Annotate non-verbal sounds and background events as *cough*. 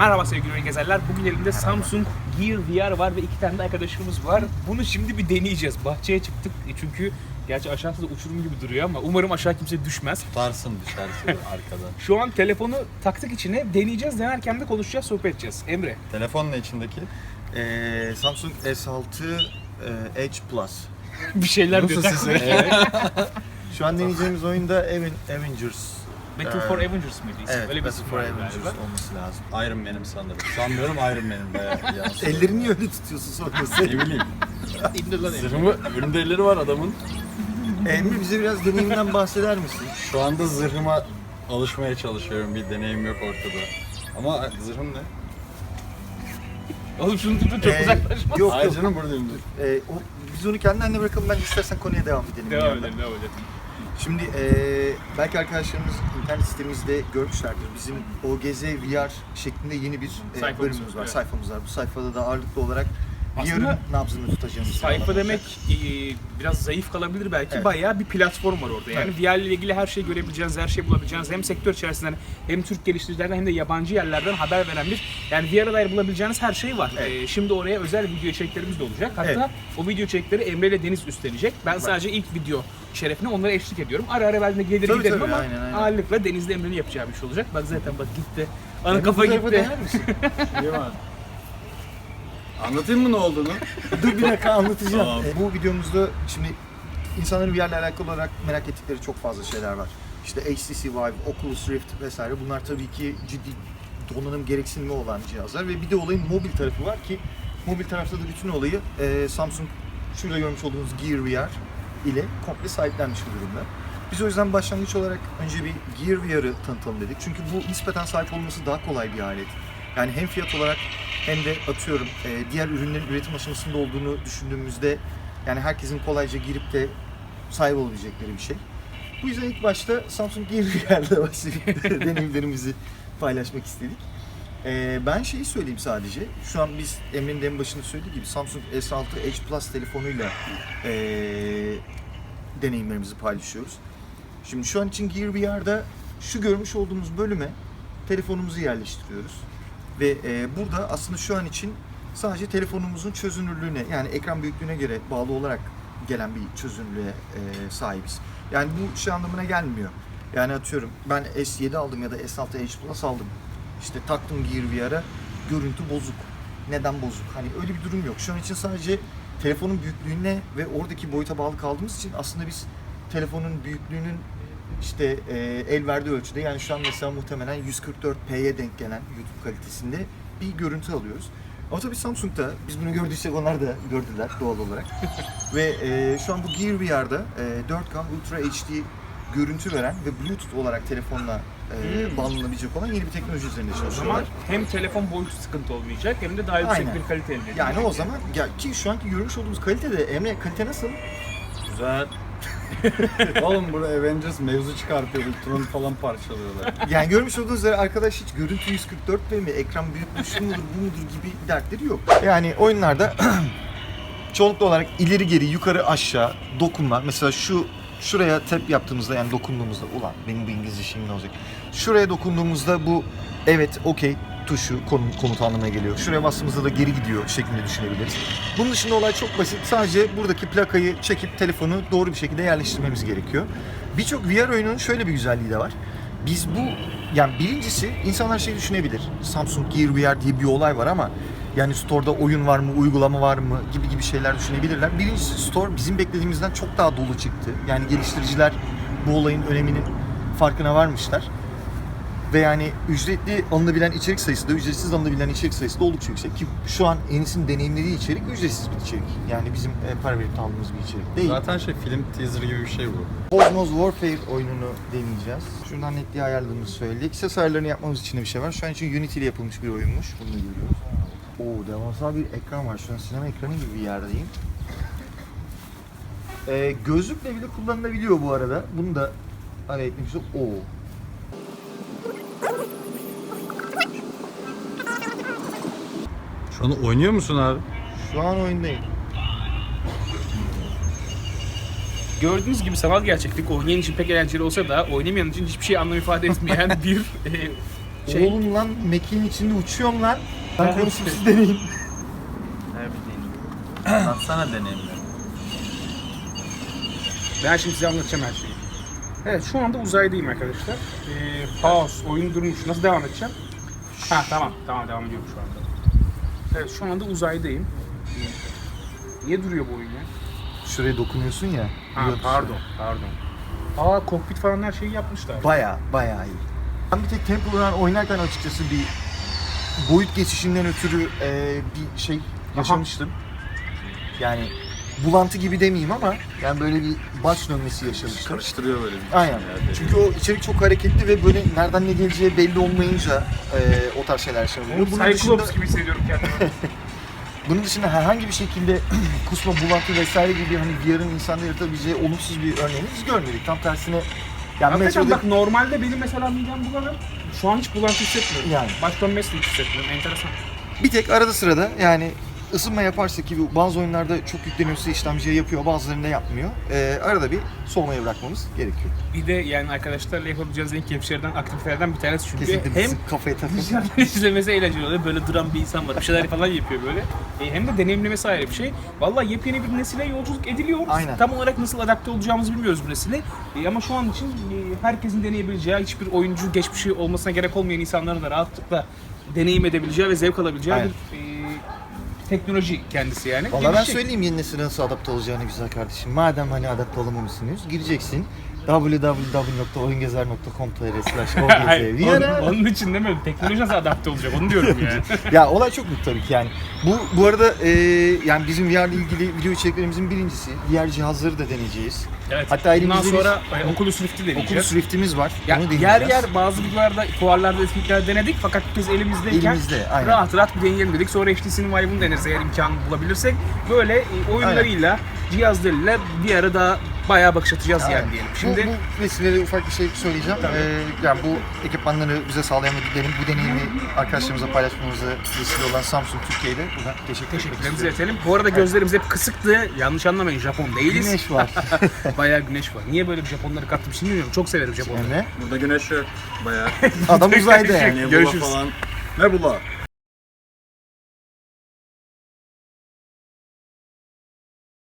Merhaba sevgili oyun gezerler. Bugün elimde Samsung Gear VR var ve iki tane de arkadaşımız var. Bunu şimdi bir deneyeceğiz. Bahçeye çıktık E çünkü gerçi aşağısı da uçurum gibi duruyor ama umarım aşağı kimse düşmez. Tutarsın düşerse *laughs* arkadan. Şu an telefonu taktık içine deneyeceğiz. Denerken de konuşacağız, sohbet edeceğiz. Emre. Telefon ne içindeki? Ee, Samsung S6 e, Edge Plus. *laughs* bir şeyler diyor. *laughs* Evet. Şu an deneyeceğimiz oyunda Aven- Avengers. Battle for Avengers mıydı? isim? Evet, Öyle bir Battle for Avengers galiba. olması lazım. Iron Man'im sanırım. Sanmıyorum Iron Man'im bayağı yansıyor. *laughs* Ellerini niye öyle tutuyorsun sonra sen? Ne bileyim. *laughs* İndir lan Emre. Zırhımı, önünde elleri var adamın. Emre bize biraz deneyiminden bahseder misin? Şu anda zırhıma alışmaya çalışıyorum. Bir deneyim yok ortada. Ama zırhım ne? Oğlum şunu tutun çok Ee, uzaklaşma. Yok yok. canım buradayım. Ee, o, biz onu kendi haline bırakalım. Ben istersen konuya devam edelim. bir Devam yandan. edelim, devam edelim. Şimdi e, belki arkadaşlarımız internet sitemizde görmüşlerdir. Bizim OGZ VR şeklinde yeni bir e, Sayfamız bölümümüz var, evet. sayfamız var. Bu sayfada da ağırlıklı olarak Aslında VR'ın nabzını tutacağımız Sayfa demek e, biraz zayıf kalabilir belki. Evet. Bayağı bir platform var orada. Yani VR ile ilgili her şeyi görebileceğiniz, her şeyi bulabileceğiniz hem sektör içerisinden hem Türk geliştiricilerden hem de yabancı yerlerden haber veren bir yani VR'a dair bulabileceğiniz her şey var. Evet. E, şimdi oraya özel video içeriklerimiz de olacak. Hatta Evet. o video içerikleri Emre ile Deniz üstlenecek. Ben sadece ilk video şerefine onlara eşlik ediyorum. Ara ara ben de gelir Tabii, giderim tabii, ama aynen, aynen. ağırlıkla Deniz'le Emre'nin yapacağı bir şey olacak. Bak zaten bak gitti. Ana kafa gitti. döner misin? *laughs* Anlatayım mı ne olduğunu? *laughs* Dur bir dakika anlatacağım. Tamam. E, bu videomuzda şimdi insanların VR'le alakalı olarak merak ettikleri çok fazla şeyler var. İşte HTC Vive, Oculus Rift vesaire bunlar tabii ki ciddi donanım gereksinimi olan cihazlar ve bir de olayın mobil tarafı var ki mobil tarafta da bütün olayı e, Samsung şurada görmüş olduğunuz Gear VR ile komple sahiplenmiş bir durumda. Biz o yüzden başlangıç olarak önce bir Gear VR'ı tanıtalım dedik. Çünkü bu nispeten sahip olması daha kolay bir alet. Yani hem fiyat olarak hem de atıyorum e, diğer ürünlerin üretim aşamasında olduğunu düşündüğümüzde yani herkesin kolayca girip de sahip olabilecekleri bir şey. Bu yüzden ilk başta Samsung Gear *laughs* VR'le başlayıp deneyimlerimizi paylaşmak istedik. E, ben şeyi söyleyeyim sadece. Şu an biz Emre'nin en başında söylediği gibi Samsung S6 Edge Plus telefonuyla e, deneyimlerimizi paylaşıyoruz. Şimdi şu an için Gear VR'da şu görmüş olduğumuz bölüme telefonumuzu yerleştiriyoruz. Ve e, burada aslında şu an için sadece telefonumuzun çözünürlüğüne yani ekran büyüklüğüne göre bağlı olarak gelen bir çözünürlüğe e, sahibiz. Yani bu şey anlamına gelmiyor. Yani atıyorum ben S7 aldım ya da S6 Edge Plus aldım. İşte taktım Gear VR'a görüntü bozuk. Neden bozuk? Hani öyle bir durum yok. Şu an için sadece telefonun büyüklüğüne ve oradaki boyuta bağlı kaldığımız için aslında biz telefonun büyüklüğünün işte e, el verdiği ölçüde yani şu an mesela muhtemelen 144p'ye denk gelen YouTube kalitesinde bir görüntü alıyoruz. Ama tabii Samsung'da biz bunu gördüysek onlar da gördüler doğal olarak. *laughs* Ve e, şu an bu Gear VR'da e, 4K Ultra HD görüntü veren ve Bluetooth olarak telefonla e, Hmm. bağlanabilecek olan yeni bir teknoloji üzerinde O zaman çalışıyorlar. hem telefon boyutu sıkıntı olmayacak hem de daha yüksek Aynen. bir kalite elde edilecek. Yani o zaman ya ki şu anki görmüş olduğumuz kalite de Emre kalite nasıl? Güzel. *laughs* Oğlum burada Avengers mevzu çıkartıyor. Ultron'u falan parçalıyorlar. Yani görmüş olduğunuz üzere arkadaş hiç görüntü 144 mi, ekran büyüklüğü şu mudur, bu mudur gibi dertleri yok. Yani oyunlarda *clears throat* çoğunlukla olarak ileri geri, yukarı aşağı dokunma. Mesela şu şuraya tap yaptığımızda yani dokunduğumuzda ulan benim bu İngilizce şeyim ne olacak? Şuraya dokunduğumuzda bu evet okey tuşu konum, komut anlamına geliyor. Şuraya bastığımızda da geri gidiyor şeklinde düşünebiliriz. Bunun dışında olay çok basit. Sadece buradaki plakayı çekip telefonu doğru bir şekilde yerleştirmemiz gerekiyor. Birçok VR oyununun şöyle bir güzelliği de var. Biz bu yani birincisi insanlar şey düşünebilir. Samsung Gear VR diye bir olay var ama yani store'da oyun var mı, uygulama var mı gibi gibi şeyler düşünebilirler. Birincisi store bizim beklediğimizden çok daha dolu çıktı. Yani geliştiriciler bu olayın öneminin farkına varmışlar. Ve yani ücretli alınabilen içerik sayısı da ücretsiz alınabilen içerik sayısı da oldukça yüksek. Ki şu an Enis'in deneyimlediği içerik ücretsiz bir içerik. Yani bizim e, para verip aldığımız bir içerik değil. Zaten şey film teaser gibi bir şey bu. Cosmos Warfare oyununu deneyeceğiz. Şuradan netliği ayarladığımızı söyledik. Ses ayarlarını yapmamız için de bir şey var. Şu an için Unity ile yapılmış bir oyunmuş. Bunu da görüyoruz. Oo devasa bir ekran var. Şu an sinema ekranı gibi bir yerdeyim. Ee, gözlükle bile kullanılabiliyor bu arada. Bunu da araya eklemiştim. Oo. Şu an oynuyor musun abi? Şu an oyundayım. Gördüğünüz gibi sanal gerçeklik oynayan için pek eğlenceli olsa da oynamayan için hiçbir şey anlam ifade etmeyen *laughs* bir e, Şey- Oğlum lan mekiğin içinde uçuyorum lan. Ben Evet. konuşup siz deneyin. Her bir deneyim. Atsana deneyimleri. Ben şimdi size anlatacağım her şeyi. Evet şu anda uzaydayım arkadaşlar. Ee, pause, oyun durmuş. Nasıl devam edeceğim? Ha tamam, tamam devam ediyorum şu anda. Evet şu anda uzaydayım. Niye duruyor bu oyun ya? Şuraya dokunuyorsun ya. Ha pardon, pardon. Aa kokpit falan her şeyi yapmışlar. Baya baya iyi. Ben bir tek Temple Run oynarken açıkçası bir boyut geçişinden ötürü e, bir şey yaşamıştım. Yani bulantı gibi demeyeyim ama yani böyle bir baş dönmesi yaşamıştım. Karıştırıyor böyle bir Aynen. şeyler. Çünkü o içerik çok hareketli ve böyle nereden ne geleceği belli olmayınca e, o tarz şeyler yaşanıyor. Bunun dışında, Cyclops gibi hissediyorum kendimi. *laughs* bunun dışında herhangi bir şekilde *clears throat* kusma, bulantı vesaire gibi hani VR'ın insanda yaratabileceği olumsuz bir örneğini biz görmedik. Tam tersine yani Hakikaten metroda bak normalde benim mesela midem bulanır. Şu an hiç bulantı hissetmiyorum. Yani. Baş dönmesi de hiç hissetmiyorum. Enteresan. Bir tek arada sırada yani ısınma yaparsa ki bazı oyunlarda çok yükleniyorsa işlemciye yapıyor, bazılarında yapmıyor. Ee, arada bir soğumaya bırakmamız gerekiyor. Bir de yani arkadaşlarla yapabileceğiniz en keyifli şeylerden, aktivitelerden bir tanesi çünkü Kesinlikle hem kafaya. Dışarıdan *laughs* izlemesi eğlenceli oluyor. Böyle duran bir insan var. Bir şeyler falan yapıyor böyle. E, hem de deneyimlemesi ayrı bir şey. Vallahi yepyeni bir nesile yolculuk ediliyor. Aynen. Tam olarak nasıl adapte olacağımızı bilmiyoruz bu nesile. E, ama şu an için e, herkesin deneyebileceği, hiçbir oyuncu geçmişi olmasına gerek olmayan insanların da rahatlıkla deneyim edebileceği ve zevk alabileceği Aynen. bir e, teknoloji kendisi yani. Valla ben Gelişecek. söyleyeyim yeni nesile nasıl adapte olacağını güzel kardeşim. Madem hani adapte olamamışsınız gireceksin www.oyungezer.com.tr slash Hayır, onun, onun için demiyorum. Teknoloji nasıl adapte olacak onu diyorum yani. *laughs* ya olay çok büyük tabii ki yani. Bu bu arada e, yani bizim VR ile ilgili video içeriklerimizin birincisi. VR cihazları da deneyeceğiz. Evet. Hatta Bundan elimizde bir- sonra e, Oculus Rift'i deneyeceğiz. Oculus Rift'imiz var. Ya, Onu yer deneyeceğiz. yer bazı videolarda, fuarlarda, etkinliklerde denedik fakat biz elimizdeyken Elimizde, aynen. rahat rahat bir deneyelim dedik. Sonra HTC'nin Vive'ını deneriz eğer imkanı bulabilirsek. Böyle e, oyunlarıyla, cihazlarıyla bir ara daha bayağı bakış atacağız Aynen. yani diyelim. Şimdi Şimdi bu, bu vesileyle ufak bir şey söyleyeceğim. Ee, yani bu ekipmanları bize sağlayan ve bu deneyimi arkadaşlarımıza paylaşmamıza vesile olan Samsung Türkiye'ye de buradan teşekkür teşekkürlerimizi iletelim. Bu arada gözlerimiz hep kısıktı. Yanlış anlamayın Japon değiliz. Güneş var. *laughs* bayağı güneş var. Niye böyle bir Japonları kattım şimdi bilmiyorum. Çok severim Japonları. Yani Burada güneş yok. Bayağı. *laughs* *laughs* adam uzayda yani. Görüşürüz. falan. Nebula.